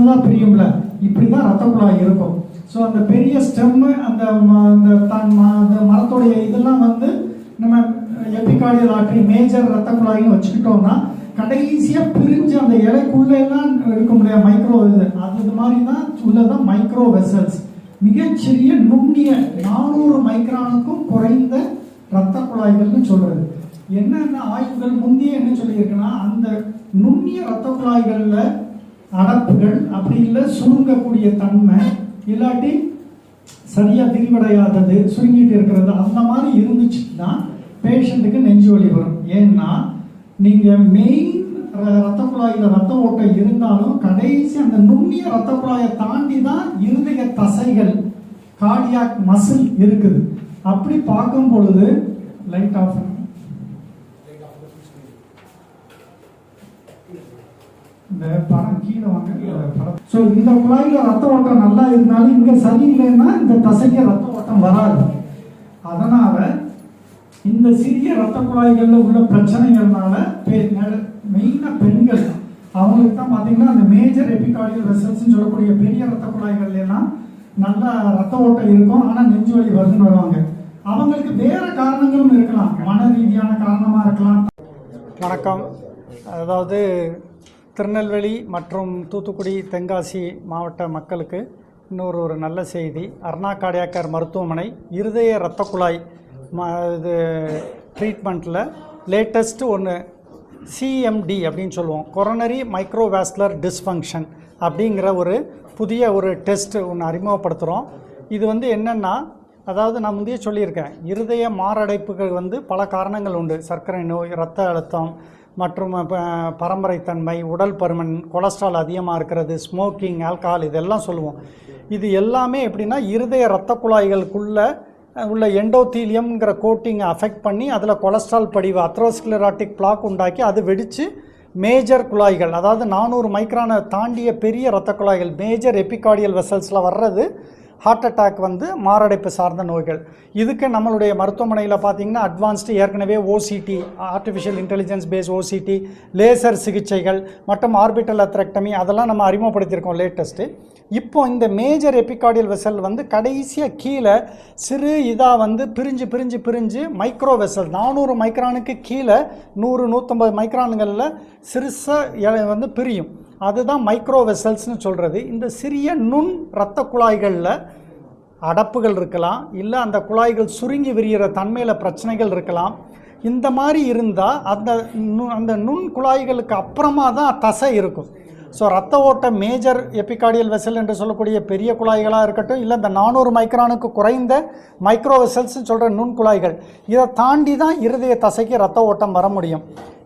சின்னதாக பிரியும்ல இப்படி தான் ரத்த குழாய் இருக்கும். ஸோ அந்த பெரிய ஸ்டெம்மு அந்த ம- அந்த தன் ம- அந்த மரத்துடைய இதெல்லாம் வந்து நம்ம எபிகார்டியல் ஆற்றி மேஜர் ரத்த குழாயின்னு வச்சுக்கிட்டோம்னா கடைசியாக பிரிஞ்சு அந்த இலைக்குள்ளெல்லாம் இருக்க முடியாது மைக்ரோ இது. அது இது மாதிரி தான் உள்ளதான் மைக்ரோ வெசல்ஸ் மிகச்சிறிய நுண்ணிய நானூறு மைக்ரானுக்கும் குறைந்த இரத்த குழாய்கள்னு சொல்றது. என்னென்ன ஆய்வுகள் முந்தைய என்ன சொல்லியிருக்குன்னா அந்த நுண்ணிய இரத்த குழாய்களில் அடப்புகள் அப்படி இல்லை சுருங்கக்கூடிய தன்மை இல்லாட்டி சரியாக விரிவடையாதது சுருங்கிட்டு இருக்கிறது அந்த மாதிரி இருந்துச்சுன்னா பேஷண்ட்டுக்கு நெஞ்சு வலி வரும். ஏன்னா நீங்கள் மெயின் ரத்த குழாயில் ரத்த ஓட்டம் இருந்தாலும் கடைசி அந்த நுண்ணிய ரத்த குழாயை தாண்டி தான் இருதய தசைகள் கார்டியாக் மசில் இருக்குது. அப்படி பார்க்கும் பொழுது லைட் ஆஃப் இந்த படம் கீழே வாங்க இந்த ஸோ இந்த குழாயில ரத்த ஓட்டம் நல்லா இருந்தாலும் இங்க சரியில்லைன்னா இந்த தசைக்கு ரத்த ஓட்டம் வராது. அதனால இந்த சிறிய ரத்த குழாய்கள்ல உள்ள பிரச்சனைகள்னால மெயினாக பெண்கள் அவங்களுக்கு தான் பார்த்தீங்கன்னா அந்த மேஜர் எபிகார்டியல் வெசல்ஸ்னு சொல்லக்கூடிய பெரிய ரத்த குழாய்கள்ல எல்லாம் நல்லா ரத்த ஓட்டம் இருக்கும். ஆனால் நெஞ்சு வலி வருதுன்னு வருவாங்க. அவங்களுக்கு வேற காரணங்களும் இருக்கலாம். மன ரீதியான காரணமா இருக்கலாம். வணக்கம். அதாவது திருநெல்வேலி மற்றும் தூத்துக்குடி தென்காசி மாவட்ட மக்களுக்கு இன்னொரு ஒரு நல்ல செய்தி. அர்ணா கார்டியாக்கர் மருத்துவமனை இருதய இரத்த குழாய் ம இது ட்ரீட்மெண்ட்டில் லேட்டஸ்ட்டு ஒன்று சிஎம்டி அப்படின்னு சொல்லுவோம். கொரோனரி மைக்ரோவாஸ்குலர் டிஸ்ஃபங்க்ஷன் அப்படிங்கிற ஒரு புதிய ஒரு டெஸ்ட் ஒன்று அறிமுகப்படுத்துகிறோம் இது வந்து என்னென்னா அதாவது நான் முந்தைய சொல்லியிருக்கேன் இருதய மாரடைப்புகள் வந்து பல காரணங்கள் உண்டு. சர்க்கரை நோய் இரத்த அழுத்தம் மற்றும் பரம்பரைத்தன்மை உடல் பருமன் கொலஸ்ட்ரால் அதிகமாக இருக்கிறது ஸ்மோக்கிங் ஆல்கஹால் இதெல்லாம் சொல்லுவோம். இது எல்லாமே எப்படின்னா இருதய இரத்த குழாய்களுக்குள்ளே உள்ள எண்டோத்தீலியம்ங்கிற கோட்டிங்கை அஃபெக்ட் பண்ணி அதில் கொலஸ்ட்ரால் படிவு அத்ரோஸ்கிலராட்டிக் பிளாக் உண்டாக்கி அது வெடித்து மேஜர் குழாய்கள் அதாவது நானூறு மைக்ரானை தாண்டிய பெரிய இரத்த குழாய்கள் மேஜர் எபிகார்டியல் வெசல்ஸில் வர்றது ஹார்ட் அட்டாக் வந்து மாரடைப்பு சார்ந்த நோய்கள். இதுக்கு நம்மளுடைய மருத்துவமனையில் பார்த்தீங்கன்னா அட்வான்ஸ்டு ஏற்கனவே OCT artificial intelligence based OCT laser சிகிச்சைகள் மற்றும் ஆர்பிட்டல் அத்ரெக்டமி அதெல்லாம் நம்ம அறிமுகப்படுத்தியிருக்கோம் லேட்டஸ்ட்டு இப்போ இந்த மேஜர் எபிகார்டியல் வெசல் வந்து கடைசியாக கீழே சிறு இதாக வந்து பிரிஞ்சு பிரிஞ்சு பிரிஞ்சு மைக்ரோ வெசல் நானூறு மைக்ரானுக்கு கீழே நூறு நூற்றம்பது மைக்ரான்களில் சிறுசாக வந்து பிரியும். அதுதான் மைக்ரோ வெசல்ஸ்னு சொல்கிறது இந்த சிறிய நுண் இரத்த குழாய்களில் அடப்புகள் இருக்கலாம் இல்லை அந்த குழாய்கள் சுருங்கி விரிகிற தன்மையில் பிரச்சனைகள் இருக்கலாம். இந்த மாதிரி இருந்தால் அந்த நு- அந்த நுண் குழாய்களுக்கு அப்புறமா தான் தசை இருக்கும். ஸோ ரத்த ஓட்ட மேஜர் எபிகார்டியல் வெசல் என்று சொல்லக்கூடிய பெரிய குழாய்களாக இருக்கட்டும் இல்லை இந்த நானூறு மைக்ரானுக்கு குறைந்த மைக்ரோ வெசல்ஸ்னு சொல்கிற நுண் குழாய்கள் இதை தாண்டி தான் இருதய தசைக்கு ரத்த ஓட்டம் வர முடியும்.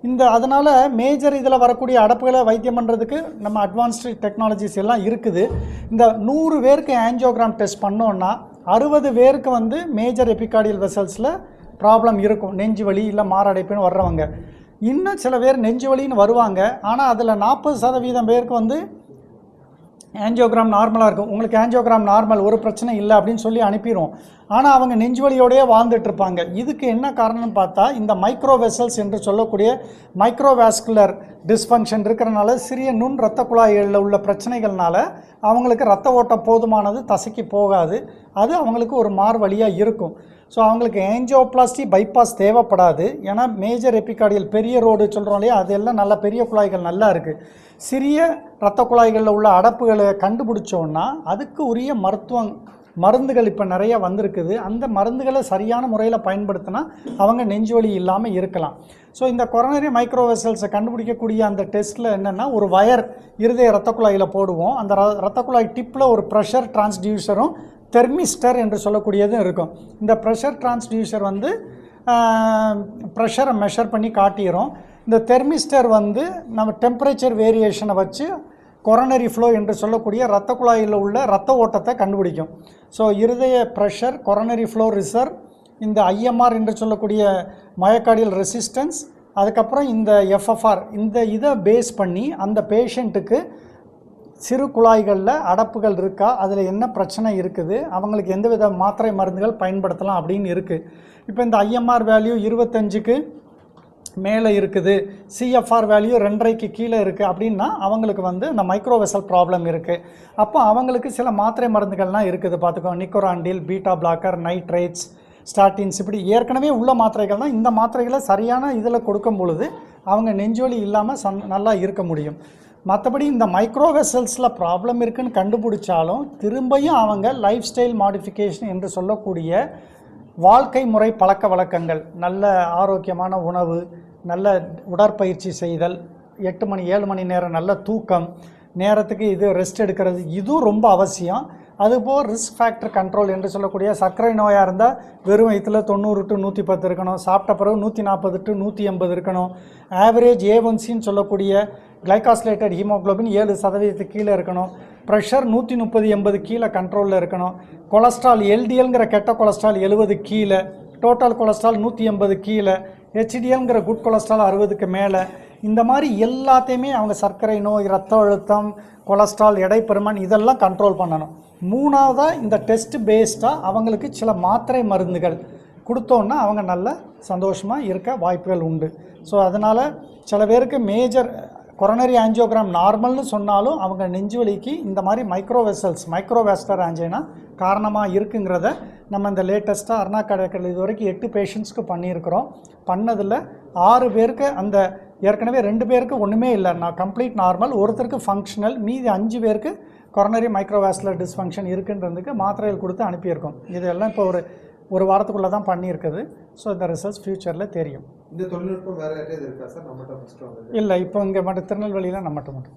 இந்த அதனால் மேஜர் இதில் வரக்கூடிய அடப்புகளை வைத்தியம் பண்ணுறதுக்கு நம்ம அட்வான்ஸ்டு டெக்னாலஜிஸ் எல்லாம் இருக்குது. இந்த நூறு பேருக்கு ஆஞ்சியோகிராம் டெஸ்ட் பண்ணோன்னா அறுபது பேருக்கு வந்து மேஜர் எபிகார்டியல் வெசல்ஸில் ப்ராப்ளம் இருக்கும். நெஞ்சு வலி இல்லை மாரடைப்புன்னு வர்றவங்க. இன்னும் சில பேர் நெஞ்சு வலின்னு வருவாங்க. ஆனால் அதில் நாற்பது சதவீதம் பேருக்கு வந்து ஆன்ஜியோகிராம் நார்மலாக இருக்கும். உங்களுக்கு ஆன்ஜியோகிராம் நார்மல் ஒரு பிரச்சனை இல்லை அப்படின்னு சொல்லி அனுப்பிடுவோம் ஆனால் அவங்க நெஞ்சுவலியோடையே வாழ்ந்துட்டுருப்பாங்க. வாழ்ந்துட்டு இருப்பாங்க இதுக்கு என்ன காரணம்னு பார்த்தா இந்த மைக்ரோ வெசல்ஸ் என்று சொல்லக்கூடிய மைக்ரோவேஸ்குலர் டிஸ்ஃபங்க்ஷன் இருக்கிறனால சிறிய நுண் இரத்த குழாய்களில் உள்ள பிரச்சனைகள்னால அவங்களுக்கு ரத்த ஓட்டம் போதுமானது தசைக்கு போகாது. அது அவங்களுக்கு ஒரு மார்வழியாக இருக்கும். ஸோ அவங்களுக்கு ஏஞ்சியோபிளாஸ்டி பைபாஸ் தேவைப்படாது. ஏன்னா மேஜர் எபிகார்டியல் பெரிய ரோடு சொல்கிறோம் இல்லையா? அதெல்லாம் நல்ல பெரிய குழாய்கள் நல்லா இருக்குது சிறிய இரத்த குழாய்களில் உள்ள அடப்புகளை கண்டுபிடிச்சோன்னா அதுக்கு உரிய மருத்துவம் மருந்துகள் இப்போ நிறைய வந்திருக்குது. அந்த மருந்துகளை சரியான முறையில் பயன்படுத்தினா அவங்க நெஞ்சுவலி இல்லாமல் இருக்கலாம். ஸோ இந்த கொரோனரி மைக்ரோவெசல்ஸை கண்டுபிடிக்கக்கூடிய அந்த டெஸ்ட்டில் என்னென்னா ஒரு வயர் இருதய இரத்த குழாயில் போடுவோம். அந்த ர- இரத்த குழாய் டிப்பில் ஒரு ப்ரெஷர் டிரான்ஸ்டியூசரும் தெர்மிஸ்டர் என்று சொல்லக்கூடியதும் இருக்கும். இந்த ப்ரெஷர் டிரான்ஸ்டியூசர் வந்து ப்ரெஷரை மெஷர் பண்ணி காட்டிடும் இந்த தெர்மிஸ்டர் வந்து நம்ம டெம்பரேச்சர் வேரியேஷனை வச்சு கொரோனரி ஃப்ளோ என்று சொல்லக்கூடிய இரத்த குழாயில் உள்ள இரத்த ஓட்டத்தை கண்டுபிடிக்கும். ஸோ இருதய ப்ரெஷர் கொரோனரி ஃப்ளோ ரிசர்வ் இந்த ஐஎம்ஆர் என்று சொல்லக்கூடிய மயக்காடியல் ரெசிஸ்டன்ஸ் அதுக்கப்புறம் இந்த எஃப்எஃப்ஆர் இந்த இதை பேஸ் பண்ணி அந்த பேஷண்ட்டுக்கு சிறு குழாய்களில் அடப்புகள் இருக்கா அதில் என்ன பிரச்சனை இருக்குது அவங்களுக்கு எந்த வித மாத்திரை மருந்துகள் பயன்படுத்தலாம் அப்படின்னு இருக்குது இப்போ இந்த ஐஎம்ஆர் வேல்யூ இருபத்தஞ்சுக்கு மேலே இருக்குது சிஎஃப்ஆர் வேல்யூ ரெண்டரைக்கு கீழே இருக்குது அப்படின்னா அவங்களுக்கு வந்து இந்த மைக்ரோவெசல் ப்ராப்ளம் இருக்குது அப்போ அவங்களுக்கு சில மாத்திரை மருந்துகள்லாம் இருக்குது பார்த்துக்கோ. Nicorandil beta blocker nitrates statins இப்படி ஏற்கனவே உள்ள மாத்திரைகள் தான். இந்த மாத்திரைகளை சரியான இதில் கொடுக்கும் பொழுது அவங்க நெஞ்சொலி இல்லாமல் சன் நல்லா இருக்க முடியும். மற்றபடி இந்த மைக்ரோவெசல்ஸில் ப்ராப்ளம் இருக்குதுன்னு கண்டுபிடிச்சாலும் திரும்பியும் அவங்க லைஃப் ஸ்டைல் மாடிஃபிகேஷன் என்று சொல்லக்கூடிய வாழ்க்கை முறை பழக்க வழக்கங்கள் நல்ல ஆரோக்கியமான உணவு நல்ல உடற்பயிற்சி செய்தல் எட்டு மணி ஏழு மணி நேரம் நல்ல தூக்கம் நேரத்துக்கு இது ரெஸ்ட் எடுக்கிறது இதுவும் ரொம்ப அவசியம். அதுபோல் ரிஸ்க் ஃபேக்டர் கண்ட்ரோல் என்று சொல்லக்கூடிய சர்க்கரை நோயாக இருந்தால் வெறும் வயிற்றில் தொண்ணூறு டு நூற்றி பத்து இருக்கணும். சாப்பிட்ட பிறகு நூற்றி நாற்பது டு நூற்றி எண்பது இருக்கணும். ஆவரேஜ் ஏ ஒன்சின்னு சொல்லக்கூடிய கிளைகாஸ்லேட்டட் ஹீமோகுளோபின் ஏழு சதவீதத்துக்கு கீழே இருக்கணும். ப்ரெஷர் நூற்றி முப்பது எண்பது கீழே கண்ட்ரோலில் இருக்கணும். கொலஸ்ட்ரால் எல்டிஎல்ங்கிற கெட்ட கொலஸ்ட்ரால் எழுபது கீழே. டோட்டல் கொலஸ்ட்ரால் நூற்றி எண்பது கீழே ஹெச்டிஎல்ங்கிற குட் கொலஸ்ட்ரால் அறுபதுக்கு மேலே. இந்த மாதிரி எல்லாத்தையுமே அவங்க சர்க்கரை நோய் ரத்த அழுத்தம் கொலஸ்ட்ரால் எடை பெருமன் இதெல்லாம் கண்ட்ரோல் பண்ணணும். மூணாவதாக இந்த டெஸ்ட் பேஸ்டாக அவங்களுக்கு சில மாத்திரை மருந்துகள் கொடுத்தோன்னா அவங்க நல்ல சந்தோஷமாக இருக்க வாய்ப்புகள் உண்டு. ஸோ அதனால் சில பேருக்கு மேஜர் கொரோனரி ஆஞ்சியோகிராம் நார்மல்னு சொன்னாலும் அவங்க நெஞ்சு வலிக்கு இந்த மாதிரி மைக்ரோவெசல்ஸ் மைக்ரோவேஸ்டர் ஆஞ்சினா காரணமாக இருக்குங்கிறத நம்ம இந்த லேட்டஸ்ட்டாக அருணா இது வரைக்கும் எட்டு பேஷண்ட்ஸ்க்கு பண்ணியிருக்கிறோம். பண்ணதில் ஆறு பேருக்கு அந்த ஏற்கனவே ரெண்டு பேருக்கு ஒன்றுமே இல்லை. நான் கம்ப்ளீட் நார்மல் ஒருத்தருக்கு ஃபங்க்ஷனல் மீதி அஞ்சு பேருக்கு கொரோனரி மைக்ரோவேஸ்லர் டிஸ்ஃபங்க்ஷன் இருக்குன்றதுக்கு மாத்திரைகள் கொடுத்து அனுப்பியிருக்கோம். இதெல்லாம் இப்போ ஒரு ஒரு வாரத்துக்குள்ளே தான் பண்ணியிருக்குது. ஸோ இந்த ரிசல்ட்ஸ் ஃப்யூச்சரில் தெரியும். இந்த தொழில்நுட்பம் வேற இருக்கா சார்? நம்மகிட்ட இல்லை இப்போ இங்கே மட்டும் திருநெல்வேலியில் நம்மகிட்ட மட்டும்.